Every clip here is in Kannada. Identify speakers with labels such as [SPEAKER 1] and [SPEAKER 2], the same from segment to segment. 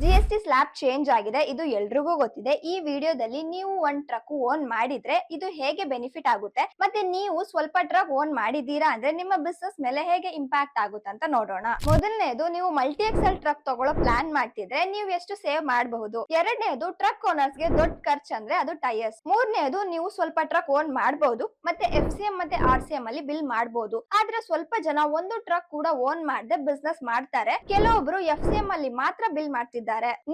[SPEAKER 1] G S T slab change ಆಗಿದೆ, ಇದು ಎಲ್ರಿಗೂ ಗೊತ್ತಿದೆ. ಈ ವಿಡಿಯೋದಲ್ಲಿ ನೀವು ಒಂದ್ ಟ್ರಕ್ ಓನ್ ಮಾಡಿದ್ರೆ ಇದು ಹೇಗೆ ಬೆನಿಫಿಟ್ ಆಗುತ್ತೆ, ಮತ್ತೆ ನೀವು ಸ್ವಲ್ಪ ಟ್ರಕ್ ಓನ್ ಮಾಡಿದೀರಾ ಅಂದ್ರೆ ನಿಮ್ಮ ಬಿಸ್ನೆಸ್ ಮೇಲೆ ಹೇಗೆ ಇಂಪ್ಯಾಕ್ಟ್ ಆಗುತ್ತೆ ಅಂತ ನೋಡೋಣ. ಮೊದಲನೇದು, ನೀವು ಮಲ್ಟಿ ಎಕ್ಸೆಲ್ ಟ್ರಕ್ ತಗೊಳ್ಳೋ ಪ್ಲಾನ್ ಮಾಡ್ತಿದ್ರೆ ನೀವು ಎಷ್ಟು ಸೇವ್ ಮಾಡಬಹುದು? ಎರಡನೇದು ಟ್ರಕ್ ಓನರ್ಸ್ಗೆ ದೊಡ್ಡ ಖರ್ಚು ಅಂದ್ರೆ ಅದು ಟೈರ್ಸ್ ಮೂರನೇದು, ನೀವು ಸ್ವಲ್ಪ ಟ್ರಕ್ ಓನ್ ಮಾಡಬಹುದು, ಮತ್ತೆ ಎಫ್ ಸಿ ಎಂ ಮತ್ತೆ ಆರ್ ಸಿ ಎಂ ಅಲ್ಲಿ ಬಿಲ್ ಮಾಡಬಹುದು ಆದ್ರೆ ಸ್ವಲ್ಪ ಜನ ಒಂದು ಟ್ರಕ್ ಕೂಡ ಓನ್ ಮಾಡದೆ ಬಿಸ್ನೆಸ್ ಮಾಡ್ತಾರೆ. ಕೆಲವೊಬ್ರು ಎಫ್ ಸಿ ಎಂ ಅಲ್ಲಿ ಮಾತ್ರ ಬಿಲ್ ಮಾಡ್ತಿದ್ದಾರೆ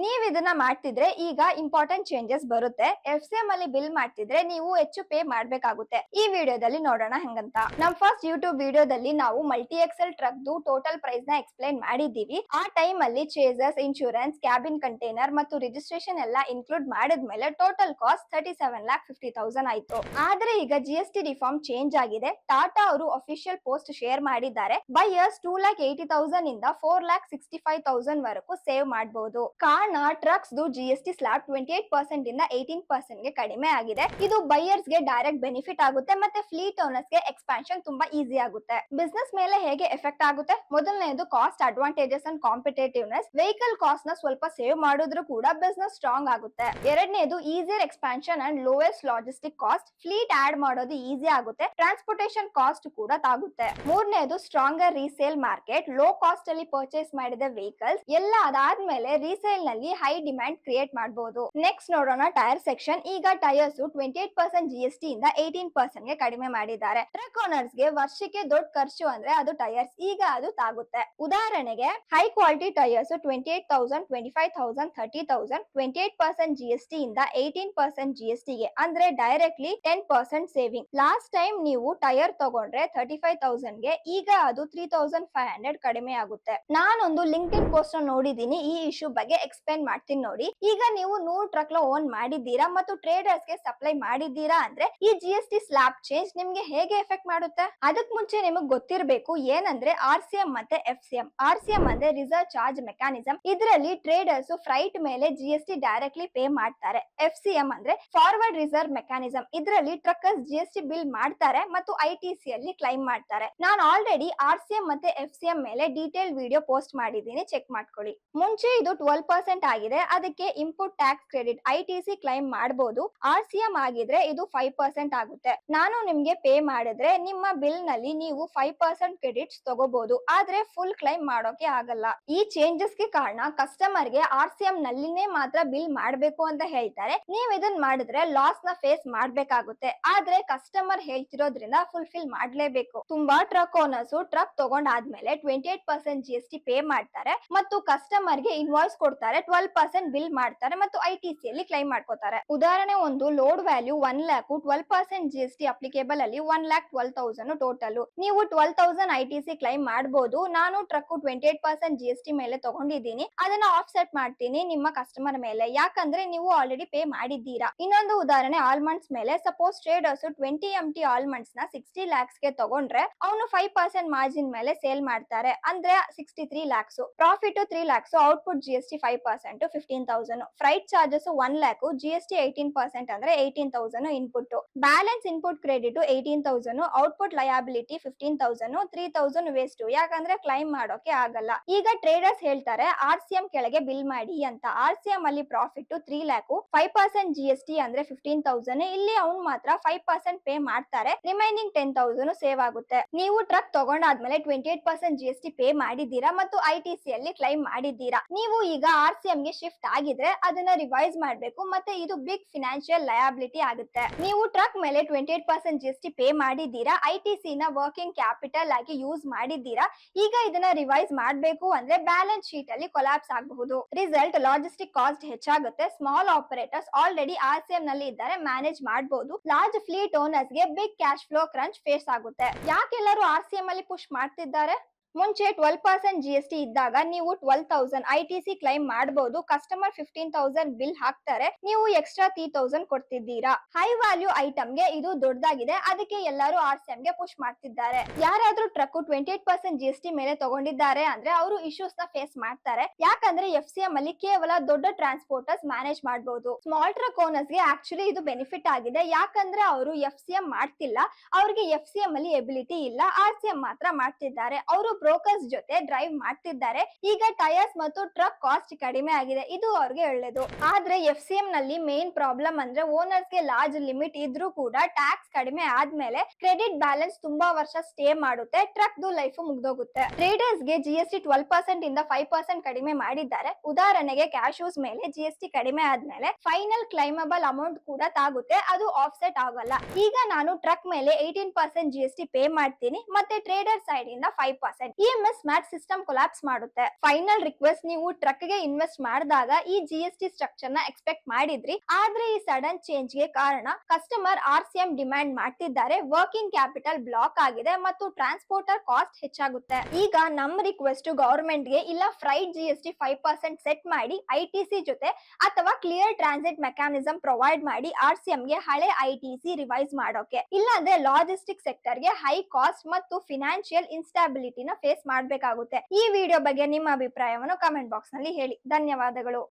[SPEAKER 1] ನೀವ್ ಇದನ್ನ ಮಾಡ್ತಿದ್ರೆ ಈಗ ಇಂಪಾರ್ಟೆಂಟ್ ಚೇಂಜಸ್ ಬರುತ್ತೆ. ಎಫ್ ಸಿ ಅಲ್ಲಿ ಬಿಲ್ ಮಾಡ್ತಿದ್ರೆ ನೀವು ಹೆಚ್ಚು ಪೇ ಮಾಡ್ಬೇಕಾಗುತ್ತೆ. ಈ ವಿಡಿಯೋದಲ್ಲಿ ನೋಡೋಣ ಹೆಂಗಂತ. ನಮ್ ಫಸ್ಟ್ ಯೂಟ್ಯೂಬ್ ವಿಡಿಯೋದಲ್ಲಿ ನಾವು ಮಲ್ಟಿ ಎಕ್ಸೆಲ್ ಟ್ರಕ್ ದು ಟೋಟಲ್ ಪ್ರೈಸ್ನ ಎಕ್ಸ್ಪ್ಲೈನ್ ಮಾಡಿದೀವಿ ಆ ಟೈಮ್ ಅಲ್ಲಿ ಚೇಸಸ್ ಇನ್ಶೂರೆನ್ಸ್ ಕ್ಯಾಬಿನ್ ಕಂಟೈನರ್ ಮತ್ತು ರಿಜಿಸ್ಟ್ರೇಷನ್ ಎಲ್ಲ ಇನ್ಕ್ಲೂಡ್ ಮಾಡಿದ್ಮೇಲೆ total cost thirty seven lakh fifty thousand ಆಯ್ತು. ಆದ್ರೆ ಈಗ G S T reform change ಆಗಿದೆ. ಟಾಟಾ ಅವರು ಅಫಿಷಿಯಲ್ ಪೋಸ್ಟ್ ಶೇರ್ ಮಾಡಿದ್ದಾರೆ. Buyers two lakh eighty thousand ಇಂದ four lakh sixty five thousand ವರೆಗೂ ಸೇವ್ ಮಾಡಬಹುದು ಕಾರಣ trucks G S T slab twenty eight percent ಇಂದ ಏಯ್ಟೀನ್ ಪರ್ಸೆಂಟ್ಗೆ ಕಡಿಮೆ ಆಗಿದೆ. ಇದು ಬೈಯರ್ಸ್ಗೆ ಡೈರೆಕ್ಟ್ ಬೆನಿಫಿಟ್ ಆಗುತ್ತೆ, ಮತ್ತೆ ಫ್ಲೀಟ್ ಓನರ್ಸ್ಗೆ ಎಕ್ಸ್ಪಾನ್ಷನ್ ತುಂಬಾ ಈಸಿ ಆಗುತ್ತೆ. ಬಿಸ್ನೆಸ್ ಮೇಲೆ ಹೇಗೆ ಎಫೆಕ್ಟ್ ಆಗುತ್ತೆ? ಮೊದಲನೇದು cost advantages and competitiveness vehicle ಕಾಸ್ಟ್ನ ಸ್ವಲ್ಪ ಸೇವ್ ಮಾಡಿದ್ರು ಕೂಡ ಬಿಸ್ನೆಸ್ ಸ್ಟ್ರಾಂಗ್ ಆಗುತ್ತೆ. ಎರಡನೇದು easier expansion and lowest logistic cost fleet add ಮಾಡೋದು ಈಸಿ ಆಗುತ್ತೆ ಟ್ರಾನ್ಸ್ಪೋರ್ಟೇಷನ್ ಕಾಸ್ಟ್ ಕೂಡ ತಾಗುತ್ತೆ. ಮೂರನೇದು stronger resale market low cost ಅಲ್ಲಿ ಪರ್ಚೇಸ್ ಮಾಡಿದ ವೆಹಿಕಲ್ಸ್ ಎಲ್ಲ ಅದಾದ್ಮೇಲೆ ರೀಸೇಲ್ನಲ್ಲಿ ಹೈ ಡಿಮ್ಯಾಂಡ್ ಕ್ರಿಯೇಟ್ ಮಾಡಬಹುದು ನೆಕ್ಸ್ಟ್ ನೋಡೋಣ ಟೈರ್ ಸೆಕ್ಷನ್ ಈಗ tyres twenty eight percent G S T ಇಂದ ಏಟೀನ್ ಪರ್ಸೆಂಟ್ಗೆ ಕಡಿಮೆ ಮಾಡಿದ್ದಾರೆ. ಟ್ರಕ್ ಓನರ್ಸ್ಗೆ ವರ್ಷಕ್ಕೆ ದೊಡ್ಡ ಖರ್ಚು ಅಂದ್ರೆ ಅದು ಟೈರ್ಸ್ ಈಗ ಅದು ತಾಗುತ್ತೆ. ಉದಾಹರಣೆಗೆ high quality tyres twenty eight thousand twenty five thousand thirty thousand twenty eight percent G S T ಇಂದ eighteen percent G S T ಗೆ ಅಂದ್ರೆ directly ten percent saving last time ನೀವು ಟೈರ್ ತಗೊಂಡ್ರೆ ತರ್ಟಿ ಫೈವ್ ತೌಸಂಡ್ಗೆ ಈಗ ಅದು ತ್ರೀ ತೌಸಂಡ್ ಫೈವ್ ಹಂಡ್ರೆಡ್ ಕಡಿಮೆ ಆಗುತ್ತೆ. ನಾನೊಂದು ಲಿಂಕ್ ಇನ್ ಪೋಸ್ಟ್ ನೋಡಿದೀನಿ ಈ ಇಶ್ಯೂ ಬಗ್ಗೆ ಎಕ್ಸ್ಪ್ಲೇನ್ ಮಾಡ್ತೀನಿ ನೋಡಿ. ಈಗ ನೀವು ನೂರ್ ಟ್ರಕ್ ಓನ್ ಮಾಡಿದ್ದೀರಾ ಮತ್ತು ಟ್ರೇಡರ್ಸ್ಗೆ ಸಪ್ಲೈ ಮಾಡಿದ್ದೀರಾ ಅಂದ್ರೆ ಈ G S T slab change ನಿಮ್ಗೆ ಹೇಗೆ ಎಫೆಕ್ಟ್ ಮಾಡುತ್ತೆ? ಅದಕ್ ಮುಂಚೆ ನಿಮಗೆ ಗೊತ್ತಿರಬೇಕು ಏನಂದ್ರೆ ಆರ್ ಸಿ ಎಂ ಮತ್ತೆ F C M R C M ಅಂದ್ರೆ ರಿಸರ್ವ್ ಚಾರ್ಜ್ ಮೆಕ್ಯಾನಿಸಮ್ ಇದರಲ್ಲಿ ಟ್ರೇಡರ್ಸ್ ಫ್ರೈಟ್ ಮೇಲೆ G S T directly pay ಮಾಡ್ತಾರೆ. ಎಫ್ ಸಿ ಎಂ ಅಂದ್ರೆ ಫಾರ್ವರ್ಡ್ ರಿಸರ್ವ್ ಮೆಕಾನಿಸಮ್ ಇದರಲ್ಲಿ truckers G S T bill ಮಾಡ್ತಾರೆ ಮತ್ತು ಐ ಟಿ ಸಿ ಅಲ್ಲಿ ಕ್ಲೈಮ್ ಮಾಡ್ತಾರೆ. ನಾನು ಆಲ್ರೆಡಿ ಆರ್ ಸಿ ಎಂ ಮತ್ತೆ ಎಫ್ ಸಿ ಎಂ ಮೇಲೆ ಡೀಟೇಲ್ ವಿಡಿಯೋ ಪೋಸ್ಟ್ ಮಾಡಿದ್ದೀನಿ. ಚೆಕ್ ಮಾಡ್ಕೊಳ್ಳಿ. ಮುಂಚೆ ಇದು ಟ್ವೆಲ್ ಪರ್ಸೆಂಟ್ ಆಗಿದೆ. ಅದಕ್ಕೆ input tax credit I T C claim ಮಾಡಬಹುದು ಆರ್ ಸಿ ಎಂ ಆಗಿದ್ರೆ ಇದು ಫೈವ್ ಪರ್ಸೆಂಟ್ ಆಗುತ್ತೆ. ನಾನು ನಿಮ್ಗೆ ಪೇ ಮಾಡಿದ್ರೆ ನಿಮ್ಮ ಬಿಲ್ನಲ್ಲಿ ನೀವು ಫೈವ್ ಪರ್ಸೆಂಟ್ ಕ್ರೆಡಿಟ್ಸ್ ತಗೋಬಹುದು ಆದ್ರೆ ಫುಲ್ ಕ್ಲೈಮ್ ಮಾಡೋಕೆ ಆಗಲ್ಲ. ಈ ಚೇಂಜಸ್ಗೆ ಕಾರಣ ಕಸ್ಟಮರ್ಗೆ ಆರ್ ಸಿ ಎಂ ನಲ್ಲಿನೇ ಮಾತ್ರ ಬಿಲ್ ಮಾಡಬೇಕು ಅಂತ ಹೇಳ್ತಾರೆ. ನೀವ್ ಇದನ್ ಮಾಡಿದ್ರೆ ಲಾಸ್ನ ಫೇಸ್ ಮಾಡ್ಬೇಕಾಗುತ್ತೆ. ಆದ್ರೆ ಕಸ್ಟಮರ್ ಹೇಳ್ತಿರೋದ್ರಿಂದ ಫುಲ್ಫಿಲ್ ಮಾಡ್ಲೇಬೇಕು. ತುಂಬಾ truck owners truck ತಗೊಂಡಾದ್ಮೇಲೆ twenty eight percent G S T pay ಮಾಡ್ತಾರೆ. ಮತ್ತು ಕಸ್ಟಮರ್ಗೆ ಇನ್ವಾಯ್ಸ್ ಕೊಡ್ತಾರೆ ಟ್ವೆಲ್ ಪರ್ಸೆಂಟ್ ಬಿಲ್ ಮಾಡ್ತಾರೆ ಮತ್ತು ಐ ಟಿ ಸಿ ಅಲ್ಲಿ ಕ್ಲೈಮ್ ಮಾಡ್ಕೋತಾರೆ. ಉದಾಹರಣೆ ಒಂದು load value one lakh twelve percent G S T applicable ಅಲ್ಲಿ one lakh twelve thousand total ನೀವು twelve thousand I T C claim ಮಾಡಬಹುದು ನಾನು truck twenty eight percent G S T ಮೇಲೆ ತಗೊಂಡಿದ್ದೀನಿ. ಅದನ್ನ ಆಫ್ಸೆಟ್ ಮಾಡ್ತೀನಿ ನಿಮ್ಮ ಕಸ್ಟಮರ್ ಮೇಲೆ. ಯಾಕಂದ್ರೆ ನೀವು ಆಲ್ರೆಡಿ ಪೇ ಮಾಡಿದ್ದೀರಾ. ಇನ್ನೊಂದು ಉದಾಹರಣೆ ಆಲ್ಮಂಡ್ಸ್ ಮೇಲೆ. Suppose traders twenty M T ಆಲ್ಮಂಡ್ಸ್ನ sixty ಲ್ಯಾಕ್ಸ್ಗೆ ತಗೊಂಡ್ರೆ, ಅವನು ಫೈವ್ ಪರ್ಸೆಂಟ್ ಮಾರ್ಜಿನ್ ಮೇಲೆ ಸೇಲ್ ಮಾಡ್ತಾರೆ. ಅಂದ್ರೆ sixty three lakhs profit three lakhs output G S five percent fifteen thousand freight charges one lakh G S T eighteen percent ಅಂದ್ರೆ eighteen thousand input balance input credit eighteen thousand output liability fifteen thousand three thousand waste ಯಾಕಂದ್ರೆ ಕ್ಲೈಮ್ ಮಾಡೋಕೆ ಆಗಲ್ಲ. ಈಗ ಟ್ರೇಡರ್ಸ್ ಹೇಳ್ತಾರೆ ಆರ್ ಸಿ ಎಂ ಕೆಳಗೆ ಬಿಲ್ ಮಾಡಿ ಅಂತ. ಆರ್ ಸಿ ಎಂ ಅಲ್ಲಿ profit three lakh five percent G S T ಅಂದ್ರೆ ಫಿಫ್ಟೀನ್ ತೌಸಂಡ್ ಇಲ್ಲಿ ಅವ್ನು ಮಾತ್ರ ಫೈವ್ ಪರ್ಸೆಂಟ್ ಪೇ ಮಾಡ್ತಾರೆ. ರಿಮೈನಿಂಗ್ ಟೆನ್ ತೌಸಂಡ್ ಸೇವ್ ಆಗುತ್ತೆ. ನೀವು truck ತಗೊಂಡಾದ್ಮೇಲೆ twenty eight percent G S T pay ಮಾಡಿದ್ದೀರಾ ಮತ್ತು ಐ ಟಿ ಸಿ ಅಲ್ಲಿ ಕ್ಲೈಮ್ ಮಾಡಿದ್ದೀರಾ? ನೀವು ಈಗ ಆರ್ ಸಿ ಎಂ ಗೆ ಶಿಫ್ಟ್ ಆಗಿದ್ರೆ ಅದನ್ನ ರಿವೈಸ್ ಮಾಡಬೇಕು, ಮತ್ತೆ ಇದು ಬಿಗ್ ಫಿನಾನ್ಷಿಯಲ್ ಲಯಾಬಿಲಿಟಿ ಆಗುತ್ತೆ. ನೀವು ಟ್ರಕ್ ಮೇಲೆ twenty eight percent G S T pay ಮಾಡಿದ್ದೀರಾ ಐ ಟಿ ಸಿ ನ ವರ್ಕಿಂಗ್ ಕ್ಯಾಪಿಟಲ್ ಆಗಿ ಯೂಸ್ ಮಾಡಿದ್ದೀರಾ, ಈಗ ಇದನ್ನ ರಿವೈಸ್ ಮಾಡಬೇಕು ಅಂದ್ರೆ ಬ್ಯಾಲೆನ್ಸ್ ಶೀಟ್ ಅಲ್ಲಿ ಕೊಲಾಪ್ಸ್ ಆಗಬಹುದು. ರಿಸಲ್ಟ್ ಲಾಜಿಸ್ಟಿಕ್ ಕಾಸ್ಟ್ ಹೆಚ್ಚಾಗುತ್ತೆ small operators already R C M ನಲ್ಲಿ ಇದ್ದಾರೆ ಮ್ಯಾನೇಜ್ ಮಾಡಬಹುದು large fleet ಓನರ್ಸ್ಗೆ big cash flow crunch face ಆಗುತ್ತೆ. ಯಾಕೆಲ್ಲರೂ ಆರ್ ಸಿ ಎಂ ಅಲ್ಲಿ ಪುಷ್ ಮಾಡ್ತಿದ್ದಾರೆ? ಮುಂಚೆ twelve percent G S T ಇದ್ದಾಗ ನೀವು twelve thousand I T C claim ಮಾಡಬಹುದು ಕಸ್ಟಮರ್ ಫಿಫ್ಟೀನ್ ತೌಸಂಡ್ ಬಿಲ್ ಹಾಕ್ತಾರೆ, ನೀವು ಎಕ್ಸ್ಟ್ರಾ ತ್ರೀ ತೌಸಂಡ್ ಕೊಡ್ತಿದ್ದೀರಾ. ಹೈ ವ್ಯಾಲ್ಯೂ ಐಟಮ್ಗೆ ಇದು ದೊಡ್ಡದಾಗಿದೆ, ಅದಕ್ಕೆ ಎಲ್ಲರೂ ಆರ್ ಸಿ ಎಂ ಗೆ ಪುಷ್ ಮಾಡ್ತಿದ್ದಾರೆ. ಯಾರಾದ್ರೂ truck twenty eight percent G S T ಮೇಲೆ ತಗೊಂಡಿದ್ದಾರೆ ಅಂದ್ರೆ ಅವರು ಇಶ್ಯೂಸ್ನ ಫೇಸ್ ಮಾಡ್ತಾರೆ. ಯಾಕಂದ್ರೆ ಎಫ್ ಸಿ ಎಂ ಅಲ್ಲಿ ಕೇವಲ ದೊಡ್ಡ ಟ್ರಾನ್ಸ್ಪೋರ್ಟರ್ಸ್ ಮ್ಯಾನೇಜ್ ಮಾಡಬಹುದು ಸ್ಮಾಲ್ ಟ್ರಕ್ ಓನರ್ಸ್ಗೆ ಆಕ್ಚುಲಿ ಇದು ಬೆನಿಫಿಟ್ ಆಗಿದೆ. ಯಾಕಂದ್ರೆ ಅವರು ಎಫ್ ಸಿ ಎಂ ಮಾಡ್ತಿಲ್ಲ, ಅವ್ರಿಗೆ ಎಫ್ ಸಿ ಎಂ ಅಲ್ಲಿ ಎಬಿಲಿಟಿ ಇಲ್ಲ ಆರ್ ಸಿ ಎಂ ಮಾತ್ರ ಮಾಡ್ತಿದ್ದಾರೆ. ಅವರು ಬ್ರೋಕರ್ಸ್ ಜೊತೆ ಡ್ರೈವ್ ಮಾಡ್ತಿದ್ದಾರೆ. ಈಗ ಟೈರ್ಸ್ ಮತ್ತು ಟ್ರಕ್ ಕಾಸ್ಟ್ ಕಡಿಮೆ ಆಗಿದೆ. ಇದು ಅವ್ರಿಗೆ ಒಳ್ಳೇದು. ಆದ್ರೆ ಎಫ್ ಸಿ ಎಂ ನಲ್ಲಿ ಮೇನ್ ಪ್ರಾಬ್ಲಮ್ ಅಂದ್ರೆ ಓನರ್ಸ್ಗೆ ಲಾರ್ಜ್ ಲಿಮಿಟ್ ಇದ್ರೂ ಕೂಡ ಟ್ಯಾಕ್ಸ್ ಕಡಿಮೆ ಆದ್ಮೇಲೆ ಕ್ರೆಡಿಟ್ ಬ್ಯಾಲೆನ್ಸ್ ತುಂಬಾ ವರ್ಷ ಸ್ಟೇ ಮಾಡುತ್ತೆ. ಟ್ರಕ್ ದು ಲೈಫ್ ಮುಗ್ದೋಗುತ್ತೆ. ಟ್ರೇಡರ್ಸ್ಗೆ G S T twelve percent ಇಂದ ಫೈವ್ ಪರ್ಸೆಂಟ್ ಕಡಿಮೆ ಮಾಡಿದ್ದಾರೆ. ಉದಾಹರಣೆಗೆ ಕ್ಯಾಶೂಸ್ ಮೇಲೆ ಜಿ ಎಸ್ ಟಿ ಕಡಿಮೆ ಆದ್ಮೇಲೆ ಫೈನಲ್ ಕ್ಲೈಮಬಲ್ ಅಮೌಂಟ್ ಕೂಡ ತಾಗುತ್ತೆ. ಅದು ಆಫ್ಸೆಟ್ ಆಗಲ್ಲ. ಈಗ ನಾನು ಟ್ರಕ್ ಮೇಲೆ eighteen percent G S T pay ಮಾಡ್ತೀನಿ. ಮತ್ತೆ ಟ್ರೇಡರ್ ಸೈಡ್ ಇಂದ ಫೈವ್ ಪರ್ಸೆಂಟ್ ಎಸ್ ಮ್ಯಾಟ್ ಸಿಸ್ಟಮ್ ಕೊಲಾಪ್ಸ್ ಮಾಡುತ್ತೆ. ಫೈನಲ್ ರಿಕ್ವೆಸ್ಟ್ ನೀವು ಟ್ರಕ್ಗೆ ಇನ್ವೆಸ್ಟ್ ಮಾಡಿದಾಗ ಈ ಜಿ ಎಸ್ ಟಿ ಸ್ಟ್ರಕ್ಚರ್ನ ಎಕ್ಸ್ಪೆಕ್ಟ್ ಮಾಡಿದ್ರಿ. ಆದ್ರೆ ಈ ಸಡನ್ ಚೇಂಜ್ಗೆ ಕಾರಣ customer R C M demand ಮಾಡ್ತಿದ್ದಾರೆ. ವರ್ಕಿಂಗ್ ಕ್ಯಾಪಿಟಲ್ ಬ್ಲಾಕ್ ಆಗಿದೆ ಮತ್ತು ಟ್ರಾನ್ಸ್ಪೋರ್ಟರ್ ಕಾಸ್ಟ್ ಹೆಚ್ಚಾಗುತ್ತೆ. ಈಗ ನಮ್ ರಿಕ್ವೆಸ್ಟ್ ಗವರ್ಮೆಂಟ್ಗೆ ಇಲ್ಲ freight G S T five percent set ಮಾಡಿ ಐ ಟಿ ಸಿ ಜೊತೆ ಅಥವಾ ಕ್ಲಿಯರ್ ಟ್ರಾನ್ಸಿಟ್ ಮೆಕ್ಯಾನಿಸಮ್ ಪ್ರೊವೈಡ್ ಮಾಡಿ ಆರ್ ಸಿ ಗೆ ಹಳೆ ಐ ಟಿ ಸಿ ರಿವೈಸ್ ಮಾಡೋಕೆ. ಇಲ್ಲಾಂದ್ರೆ ಲಾಜಿಸ್ಟಿಕ್ ಸೆಕ್ಟರ್ಗೆ ಹೈ ಕಾಸ್ಟ್ ಮತ್ತು ಫಿನಾನ್ಷಿಯಲ್ ಇನ್ಸ್ಟಾಬಿಲಿಟಿನ ಫೇಸ್ ಮಾಡಬೇಕಾಗುತ್ತೆ. ಈ ವಿಡಿಯೋ ಬಗ್ಗೆ ನಿಮ್ಮ ಅಭಿಪ್ರಾಯವನ್ನು ಕಮೆಂಟ್ ಬಾಕ್ಸ್ನಲ್ಲಿ ಹೇಳಿ. ಧನ್ಯವಾದಗಳು.